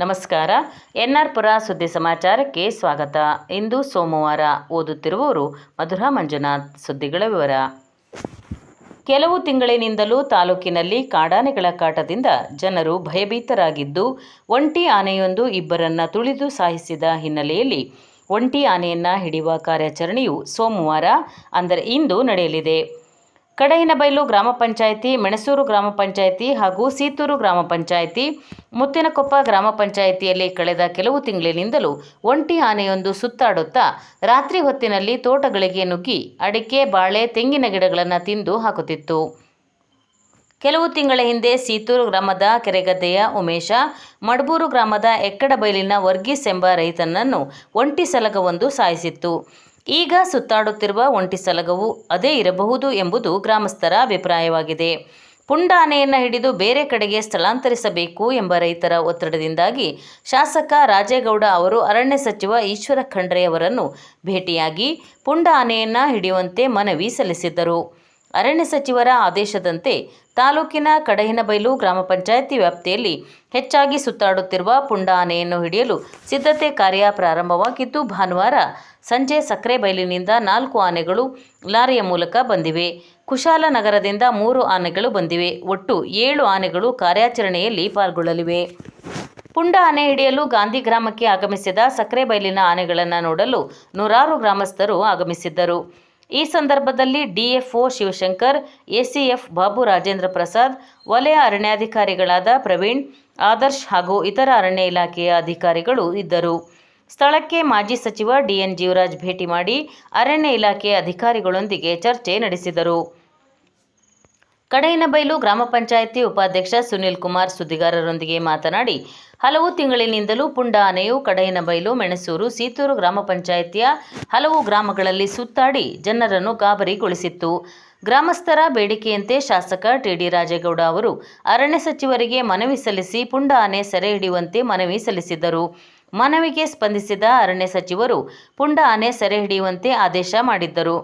ನಮಸ್ಕಾರ. N R ಪುರ ಸುದ್ದಿ ಸಮಾಚಾರಕ್ಕೆ ಸ್ವಾಗತ. ಇಂದು ಸೋಮವಾರ ಓದುತ್ತಿರುವವರು ಮಧುರಾ ಮಂಜುನಾಥ್ ಸುದ್ದಿಗಳ ವಿವರ. ಕೆಲವು ತಿಂಗಳಿನಿಂದಲೂ ತಾಲೂಕಿನಲ್ಲಿ ಕಾಡಾನೆಗಳ ಕಾಟದಿಂದ ಜನರು ಭಯಭೀತರಾಗಿದ್ದು, ಒಂಟಿ ಆನೆಯೊಂದು ಇಬ್ಬರನ್ನ ತುಳಿದು ಸಾಯಿಸಿದ ಹಿನ್ನೆಲೆಯಲ್ಲಿ ಒಂಟಿ ಆನೆಯನ್ನ ಹಿಡಿಯುವ ಕಾರ್ಯಾಚರಣೆಯು ಸೋಮವಾರ, ಅಂದರೆ ಇಂದು ನಡೆಯಲಿದೆ. ಕಡಹಿನಬೈಲು ಗ್ರಾಮ ಪಂಚಾಯಿತಿ, ಮೆಣಸೂರು ಗ್ರಾಮ ಪಂಚಾಯಿತಿ ಹಾಗೂ ಸೀತೂರು ಗ್ರಾಮ ಪಂಚಾಯಿತಿ, ಮುತ್ತಿನಕೊಪ್ಪ ಗ್ರಾಮ ಪಂಚಾಯಿತಿಯಲ್ಲಿ ಕಳೆದ ಕೆಲವು ತಿಂಗಳಿನಿಂದಲೂ ಒಂಟಿ ಆನೆಯೊಂದು ಸುತ್ತಾಡುತ್ತಾ ರಾತ್ರಿ ಹೊತ್ತಿನಲ್ಲಿ ತೋಟಗಳಿಗೆ ನುಗ್ಗಿ ಅಡಿಕೆ, ಬಾಳೆ, ತೆಂಗಿನ ಗಿಡಗಳನ್ನು ತಿಂದು ಹಾಕುತ್ತಿತ್ತು. ಕೆಲವು ತಿಂಗಳ ಹಿಂದೆ ಸೀತೂರು ಗ್ರಾಮದ ಕೆರೆಗದ್ದೆಯ ಉಮೇಶ, ಮಡ್ಬೂರು ಗ್ರಾಮದ ಎಕ್ಕಡಬೈಲಿನ ವರ್ಗೀಸ್ ಎಂಬ ರೈತನನ್ನು ಒಂಟಿ ಸಲಗವೊಂದು ಸಾಯಿಸಿತ್ತು. ಈಗ ಸುತ್ತಾಡುತ್ತಿರುವ ಒಂಟಿ ಸಲಗವು ಅದೇ ಇರಬಹುದು ಎಂಬುದು ಗ್ರಾಮಸ್ಥರ ಅಭಿಪ್ರಾಯವಾಗಿದೆ. ಪುಂಡ ಆನೆಯನ್ನು ಹಿಡಿದು ಬೇರೆ ಕಡೆಗೆ ಸ್ಥಳಾಂತರಿಸಬೇಕು ಎಂಬ ರೈತರ ಒತ್ತಡದಿಂದಾಗಿ ಶಾಸಕ ರಾಜೇಗೌಡ ಅವರು ಅರಣ್ಯ ಸಚಿವ ಈಶ್ವರ ಖಂಡ್ರೆ ಅವರನ್ನು ಭೇಟಿಯಾಗಿ ಪುಂಡ ಆನೆಯನ್ನು ಹಿಡಿಯುವಂತೆ ಮನವಿ ಸಲ್ಲಿಸಿದ್ದರು. ಅರಣ್ಯ ಸಚಿವರ ಆದೇಶದಂತೆ ತಾಲೂಕಿನ ಕಡಹಿನಬೈಲು ಗ್ರಾಮ ಪಂಚಾಯಿತಿ ವ್ಯಾಪ್ತಿಯಲ್ಲಿ ಹೆಚ್ಚಾಗಿ ಸುತ್ತಾಡುತ್ತಿರುವ ಪುಂಡ ಆನೆಯನ್ನು ಹಿಡಿಯಲು ಸಿದ್ಧತೆ ಕಾರ್ಯ ಪ್ರಾರಂಭವಾಗಿದ್ದು, ಭಾನುವಾರ ಸಂಜೆ ಸಕ್ಕರೆಬೈಲಿನಿಂದ ನಾಲ್ಕು ಆನೆಗಳು ಲಾರಿಯ ಮೂಲಕ ಬಂದಿವೆ. ಕುಶಾಲನಗರದಿಂದ ಮೂರು ಆನೆಗಳು ಬಂದಿವೆ. ಒಟ್ಟು ಏಳು ಆನೆಗಳು ಕಾರ್ಯಾಚರಣೆಯಲ್ಲಿ ಪಾಲ್ಗೊಳ್ಳಲಿವೆ. ಪುಂಡ ಆನೆ ಹಿಡಿಯಲು ಗಾಂಧಿ ಗ್ರಾಮಕ್ಕೆ ಆಗಮಿಸಿದ ಸಕ್ರೆಬೈಲಿನ ಆನೆಗಳನ್ನು ನೋಡಲು ನೂರಾರು ಗ್ರಾಮಸ್ಥರು ಆಗಮಿಸಿದ್ದರು. ಈ ಸಂದರ್ಭದಲ್ಲಿ ಡಿಎಫ್ಒ ಶಿವಶಂಕರ್, ಎಸಿಎಫ್ ಬಾಬು ರಾಜೇಂದ್ರ ಪ್ರಸಾದ್, ವಲಯ ಅರಣ್ಯಾಧಿಕಾರಿಗಳಾದ ಪ್ರವೀಣ್, ಆದರ್ಶ್ ಹಾಗೂ ಇತರ ಅರಣ್ಯ ಇಲಾಖೆಯ ಅಧಿಕಾರಿಗಳು ಇದ್ದರು. ಸ್ಥಳಕ್ಕೆ ಮಾಜಿ ಸಚಿವ ಡಿಎನ್ ಜೀವರಾಜ್ ಭೇಟಿ ಮಾಡಿ ಅರಣ್ಯ ಇಲಾಖೆಯ ಅಧಿಕಾರಿಗಳೊಂದಿಗೆ ಚರ್ಚೆ ನಡೆಸಿದರು. ಕಡಹಿನಬೈಲು ಗ್ರಾಮ ಪಂಚಾಯಿತಿ ಉಪಾಧ್ಯಕ್ಷ ಸುನಿಲ್ ಕುಮಾರ್ ಸುದ್ದಿಗಾರರೊಂದಿಗೆ ಮಾತನಾಡಿ, ಹಲವು ತಿಂಗಳಿನಿಂದಲೂ ಪುಂಡ ಆನೆಯು ಕಡಯನಬೈಲು ಮೆಣಸೂರು ಸೀತೂರು ಗ್ರಾಮ ಪಂಚಾಯಿತಿಯ ಹಲವು ಗ್ರಾಮಗಳಲ್ಲಿ ಸುತ್ತಾಡಿ ಜನರನ್ನು ಗಾಬರಿಗೊಳಿಸಿತ್ತು. ಗ್ರಾಮಸ್ಥರ ಬೇಡಿಕೆಯಂತೆ ಶಾಸಕ ಟಿಡಿ ರಾಜೇಗೌಡ ಅವರು ಅರಣ್ಯ ಸಚಿವರಿಗೆ ಮನವಿ ಸಲ್ಲಿಸಿ ಪುಂಡ ಆನೆ ಸೆರೆ ಹಿಡಿಯುವಂತೆ ಮನವಿ ಸಲ್ಲಿಸಿದ್ದರು. ಮನವಿಗೆ ಸ್ಪಂದಿಸಿದ ಅರಣ್ಯ ಸಚಿವರು ಪುಂಡ ಆನೆ ಸೆರೆ ಹಿಡಿಯುವಂತೆ ಆದೇಶ ಮಾಡಿದ್ದರು.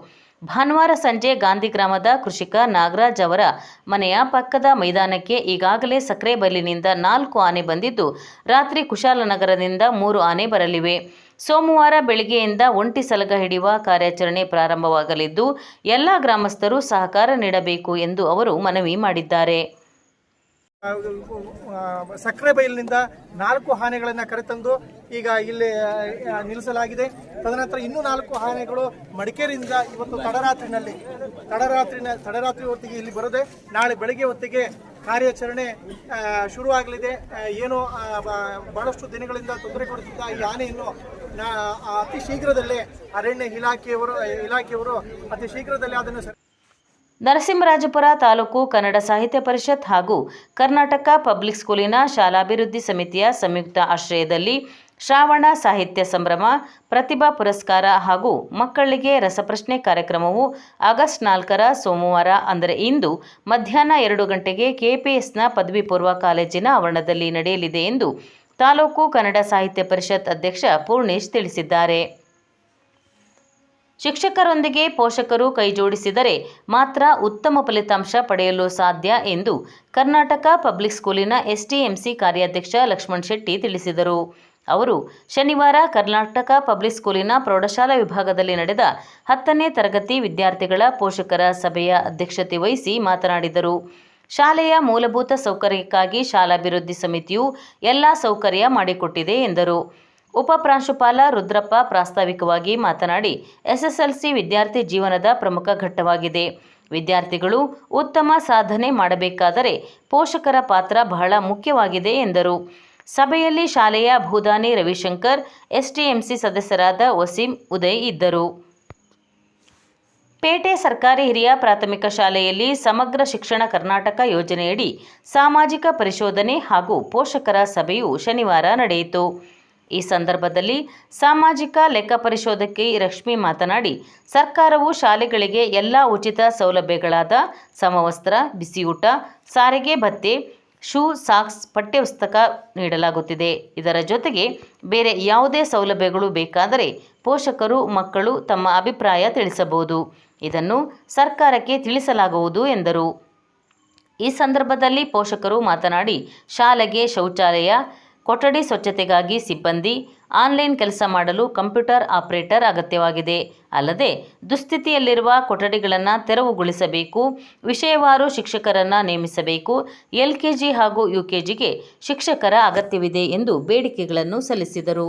ಭಾನುವಾರ ಸಂಜೆ ಗಾಂಧಿ ಗ್ರಾಮದ ಕೃಷಿಕ ನಾಗರಾಜ್ ಅವರ ಮನೆಯ ಪಕ್ಕದ ಮೈದಾನಕ್ಕೆ ಈಗಾಗಲೇ ಸಕ್ರೆಬೈಲಿನಿಂದ ನಾಲ್ಕು ಆನೆ ಬಂದಿದ್ದು, ರಾತ್ರಿ ಕುಶಾಲನಗರದಿಂದ ಮೂರು ಆನೆ ಬರಲಿವೆ. ಸೋಮವಾರ ಬೆಳಗ್ಗೆಯಿಂದ ಒಂಟಿ ಸಲಗ ಹಿಡಿಯುವ ಕಾರ್ಯಾಚರಣೆ ಪ್ರಾರಂಭವಾಗಲಿದ್ದು, ಎಲ್ಲ ಗ್ರಾಮಸ್ಥರು ಸಹಕಾರ ನೀಡಬೇಕು ಎಂದು ಅವರು ಮನವಿ ಮಾಡಿದ್ದಾರೆ. ಸಕ್ಕರೆ ಬೈಲಿನಿಂದ ನಾಲ್ಕು ಆನೆಗಳನ್ನು ಕರೆತಂದು ಈಗ ಇಲ್ಲಿ ನಿಲ್ಲಿಸಲಾಗಿದೆ. ತದನಂತರ ಇನ್ನೂ ನಾಲ್ಕು ಆನೆಗಳು ಮಡಿಕೇರಿಯಿಂದ ಇವತ್ತು ತಡರಾತ್ರಿನಲ್ಲಿ, ತಡರಾತ್ರಿನ, ತಡರಾತ್ರಿ ಹೊತ್ತಿಗೆ ಇಲ್ಲಿ ಬರದೆ. ನಾಳೆ ಬೆಳಗ್ಗೆ ಹೊತ್ತಿಗೆ ಕಾರ್ಯಾಚರಣೆ ಶುರುವಾಗಲಿದೆ. ಏನು ಬಹಳಷ್ಟು ದಿನಗಳಿಂದ ತೊಂದರೆ ಕೊಡುತ್ತಿದ್ದ ಈ ಆನೆಯನ್ನು ಅತಿ ಶೀಘ್ರದಲ್ಲೇ ಅರಣ್ಯ ಇಲಾಖೆಯವರು ಇಲಾಖೆಯವರು ಅತಿ ಶೀಘ್ರದಲ್ಲೇ ಅದನ್ನು ನರಸಿಂಹರಾಜಪುರ ತಾಲೂಕು ಕನ್ನಡ ಸಾಹಿತ್ಯ ಪರಿಷತ್ ಹಾಗೂ ಕರ್ನಾಟಕ ಪಬ್ಲಿಕ್ ಸ್ಕೂಲಿನ ಶಾಲಾಭಿವೃದ್ಧಿ ಸಮಿತಿಯ ಸಂಯುಕ್ತ ಆಶ್ರಯದಲ್ಲಿ ಶ್ರಾವಣ ಸಾಹಿತ್ಯ ಸಂಭ್ರಮ, ಪ್ರತಿಭಾ ಪುರಸ್ಕಾರ ಹಾಗೂ ಮಕ್ಕಳಿಗೆ ರಸಪ್ರಶ್ನೆ ಕಾರ್ಯಕ್ರಮವು ಆಗಸ್ಟ್ ನಾಲ್ಕರ ಸೋಮವಾರ, ಅಂದರೆ ಇಂದು ಮಧ್ಯಾಹ್ನ ಎರಡು ಗಂಟೆಗೆ ಕೆಪಿಎಸ್ನ ಪದವಿ ಪೂರ್ವ ಕಾಲೇಜಿನ ಆವರಣದಲ್ಲಿ ನಡೆಯಲಿದೆ ಎಂದು ತಾಲೂಕು ಕನ್ನಡ ಸಾಹಿತ್ಯ ಪರಿಷತ್ ಅಧ್ಯಕ್ಷ ಪೂರ್ಣೇಶ್ ತಿಳಿಸಿದ್ದಾರೆ. ಶಿಕ್ಷಕರೊಂದಿಗೆ ಪೋಷಕರು ಕೈಜೋಡಿಸಿದರೆ ಮಾತ್ರ ಉತ್ತಮ ಫಲಿತಾಂಶ ಪಡೆಯಲು ಸಾಧ್ಯ ಎಂದು ಕರ್ನಾಟಕ ಪಬ್ಲಿಕ್ ಸ್ಕೂಲಿನ ಎಸ್ಟಿಎಂಸಿ ಕಾರ್ಯಾಧ್ಯಕ್ಷ ಲಕ್ಷ್ಮಣ್ ಶೆಟ್ಟಿ ತಿಳಿಸಿದರು. ಅವರು ಶನಿವಾರ ಕರ್ನಾಟಕ ಪಬ್ಲಿಕ್ ಸ್ಕೂಲಿನ ಪ್ರೌಢಶಾಲಾ ವಿಭಾಗದಲ್ಲಿ ನಡೆದ ಹತ್ತನೇ ತರಗತಿ ವಿದ್ಯಾರ್ಥಿಗಳ ಪೋಷಕರ ಸಭೆಯ ಅಧ್ಯಕ್ಷತೆ ವಹಿಸಿ ಮಾತನಾಡಿದರು. ಶಾಲೆಯ ಮೂಲಭೂತ ಸೌಕರ್ಯಕ್ಕಾಗಿ ಶಾಲಾಭಿವೃದ್ಧಿ ಸಮಿತಿಯು ಎಲ್ಲ ಸೌಕರ್ಯ ಮಾಡಿಕೊಟ್ಟಿದೆ ಎಂದರು. ಉಪಪ್ರಾಂಶುಪಾಲ ರುದ್ರಪ್ಪ ಪ್ರಾಸ್ತಾವಿಕವಾಗಿ ಮಾತನಾಡಿ, ಎಸ್ಎಸ್ಎಲ್ಸಿ ವಿದ್ಯಾರ್ಥಿ ಜೀವನದ ಪ್ರಮುಖ ಘಟ್ಟವಾಗಿದೆ. ವಿದ್ಯಾರ್ಥಿಗಳು ಉತ್ತಮ ಸಾಧನೆ ಮಾಡಬೇಕಾದರೆ ಪೋಷಕರ ಪಾತ್ರ ಬಹಳ ಮುಖ್ಯವಾಗಿದೆ ಎಂದರು. ಸಭೆಯಲ್ಲಿ ಶಾಲೆಯ ಭೂದಾನಿ ರವಿಶಂಕರ್ ಎಸ್ಟಿಎಂಸಿ ಸದಸ್ಯರಾದ ವಸೀಂ ಉದಯ್ ಇದ್ದರು. ಪೇಟೆ ಸರ್ಕಾರಿ ಹಿರಿಯ ಪ್ರಾಥಮಿಕ ಶಾಲೆಯಲ್ಲಿ ಸಮಗ್ರ ಶಿಕ್ಷಣ ಕರ್ನಾಟಕ ಯೋಜನೆಯಡಿ ಸಾಮಾಜಿಕ ಪರಿಶೋಧನೆ ಹಾಗೂ ಪೋಷಕರ ಸಭೆಯು ಶನಿವಾರ ನಡೆಯಿತು. ಈ ಸಂದರ್ಭದಲ್ಲಿ ಸಾಮಾಜಿಕ ಲೆಕ್ಕ ಪರಿಶೋಧಕಿ ರಶ್ಮಿ ಮಾತನಾಡಿ, ಸರ್ಕಾರವು ಶಾಲೆಗಳಿಗೆ ಎಲ್ಲ ಉಚಿತ ಸೌಲಭ್ಯಗಳಾದ ಸಮವಸ್ತ್ರ, ಬಿಸಿಯೂಟ, ಸಾರಿಗೆ ಭತ್ಯೆ ಶೂ, ಸಾಕ್ಸ್ ಪಠ್ಯಪುಸ್ತಕ ನೀಡಲಾಗುತ್ತಿದೆ. ಇದರ ಜೊತೆಗೆ ಬೇರೆ ಯಾವುದೇ ಸೌಲಭ್ಯಗಳು ಬೇಕಾದರೆ ಪೋಷಕರು, ಮಕ್ಕಳು ತಮ್ಮ ಅಭಿಪ್ರಾಯ ತಿಳಿಸಬಹುದು. ಇದನ್ನು ಸರ್ಕಾರಕ್ಕೆ ತಿಳಿಸಲಾಗುವುದು ಎಂದರು. ಈ ಸಂದರ್ಭದಲ್ಲಿ ಪೋಷಕರು ಮಾತನಾಡಿ, ಶಾಲೆಗೆ ಶೌಚಾಲಯ ಕೊಠಡಿ ಸ್ವಚ್ಛತೆಗಾಗಿ ಸಿಬ್ಬಂದಿ ಆನ್ಲೈನ್ ಕೆಲಸ ಮಾಡಲು ಕಂಪ್ಯೂಟರ್ ಆಪರೇಟರ್ ಅಗತ್ಯವಾಗಿದೆ. ಅಲ್ಲದೆ, ದುಸ್ಥಿತಿಯಲ್ಲಿರುವ ಕೊಠಡಿಗಳನ್ನು ತೆರವುಗೊಳಿಸಬೇಕು, ವಿಷಯವಾರು ಶಿಕ್ಷಕರನ್ನು ನೇಮಿಸಬೇಕು, ಎಲ್ಕೆಜಿ ಹಾಗೂ ಯುಕೆಜಿಗೆ ಶಿಕ್ಷಕರ ಅಗತ್ಯವಿದೆ ಎಂದು ಬೇಡಿಕೆಗಳನ್ನು ಸಲ್ಲಿಸಿದರು.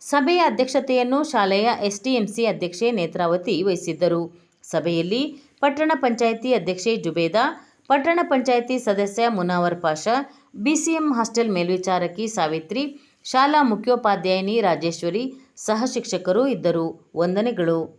ಸಭೆಯ ಅಧ್ಯಕ್ಷತೆಯನ್ನು ಶಾಲೆಯ ಎಸ್ಡಿಎಂಸಿ ಅಧ್ಯಕ್ಷೆ ನೇತ್ರಾವತಿ ವಹಿಸಿದ್ದರು. ಸಭೆಯಲ್ಲಿ ಪಟ್ಟಣ ಪಂಚಾಯಿತಿ ಅಧ್ಯಕ್ಷೆ ಜುಬೇದಾ ಪಟ್ಟಣ ಪಂಚಾಯಿತಿ ಸದಸ್ಯ ಮುನಾವರ್ ಪಾಷಾ, ಬಿಸಿಎಂ ಹಾಸ್ಟೆಲ್ ಮೇಲ್ವಿಚಾರಕಿ ಸಾವಿತ್ರಿ, ಶಾಲಾ ಮುಖ್ಯೋಪಾಧ್ಯಾಯಿನಿ ರಾಜೇಶ್ವರಿ, ಸಹ ಶಿಕ್ಷಕರು ಇದ್ದರು. ವಂದನೆಗಳು.